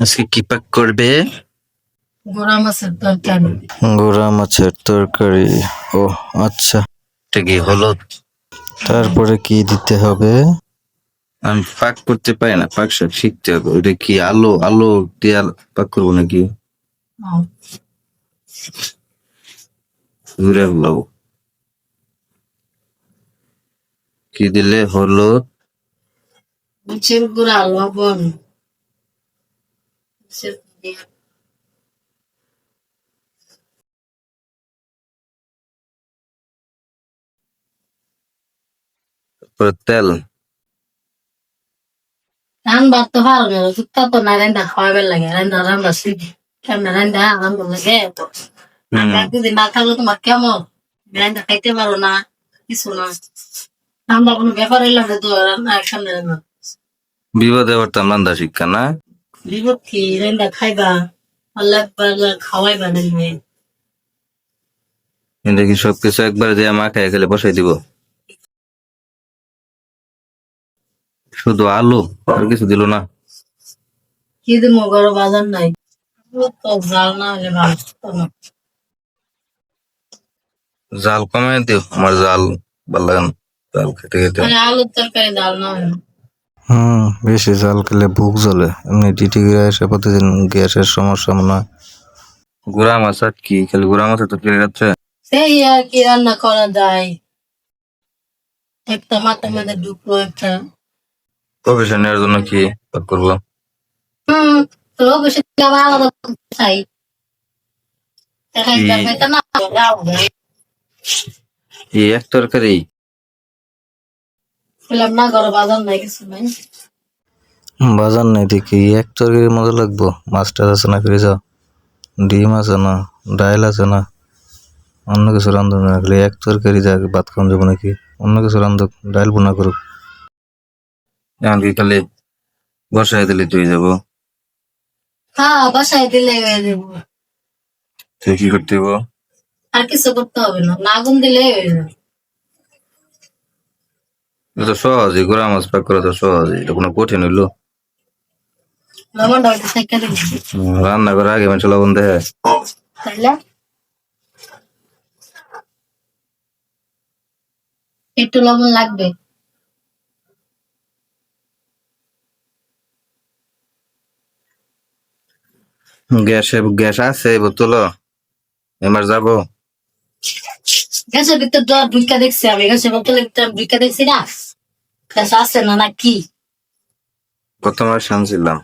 আজকে কি পাক করবে? গোড়া মাছের তরকারি। গোড়া মাছের তরকারি। ও আচ্ছা। এটা কি হলুদ? তারপরে কি দিতে হবে? আমি পাক করতে পারি না পাক সব শিখতে হবে। ওটা কি আলো আলো দিয়ে পাক করব নাকি? ঘুরে কি দিলে হলুদ? গুঁড়া লবণ। গুঁড়া, তারপরে তেল রান বাড়তে পারো না সুত্তা তো না রান্দা খাওয়াবার লাগে রান্দা রান্দা শিখি কেমন রান্দা রান্দা লাগে হুম, একদিন না থাকলে তোমার কেমন রান্দা খাইতে পারো না কিছু না রান্দা কোনো ব্যাপার হইলাম তো রান্না সামনে রান্না বিপদে পড়তাম রান্দা শিক্ষা না কি রান্দা খাইবা আল্লাহ একবার খাওয়াইবা রান্দা এটা কি সবকিছু একবার দিয়ে মাখায় খেলে বসাই দিব। শুধু আলু আর কিছু দিল না। কি দিমো গরো বাজার নাই। জাল না হলে ভালো জাল কমাই দিও আমার জাল ভালো লাগে না। জাল খেতে খেতে। আলুর তরকারি ডাল না হলে হুম বেশি জাল খেলে বুক জ্বলে। এমনি ডিটি গিয়ে এসে প্রতিদিন গ্যাসের সমস্যা মনে হয়। গুড়া মাছ আর কি? খালি গুড়া মাছ তো পেয়ে যাচ্ছে। সেই আর কি রান্না করা যায়। একটা মাথা একটা। জন্য কি করব? হম তো অবশ্যই আলাদা চাই দেখা যাবে না এই এক তরকারি? বললাম না ঘরে বাজার নাই কিছু নাই। বাজার নেই দেখি এক তরকারির মজা লাগবো। মাছ টাছ আছে না ফিরে যাও ডিম আছে না? ডাইল আছে না? অন্য কিছু রান্ধব না খালি এক তরকারি যাকে ভাত খাওয়া যাব নাকি? অন্য কিছু রান্ধক ডাইল বোনা করুক। এমনকি খালি বসাই দিলে তুই যাব? হ্যাঁ বাসায় দিলে হয়ে যাব। তুই কি করতে? আর কিছু করতে হবে না নাগুন দিলে হয়ে যাবে। এটা তো সহজই গুড়া মাছ পাক করা তো সহজই এটা কোনো কঠিন হইল। রান্না করার আগে মানুষ লবণ দেয় একটু লবণ লাগবে। গ্যাসে গ্যাস আছে বোতল এবার যাব। গ্যাসের ভিতর দেওয়ার ভিক্ষা দেখছি আমি গ্যাসের বোতলের ভিতরে ভিক্ষা দেখছি না গ্যাস আছে না না কি কত মাস আনছিলাম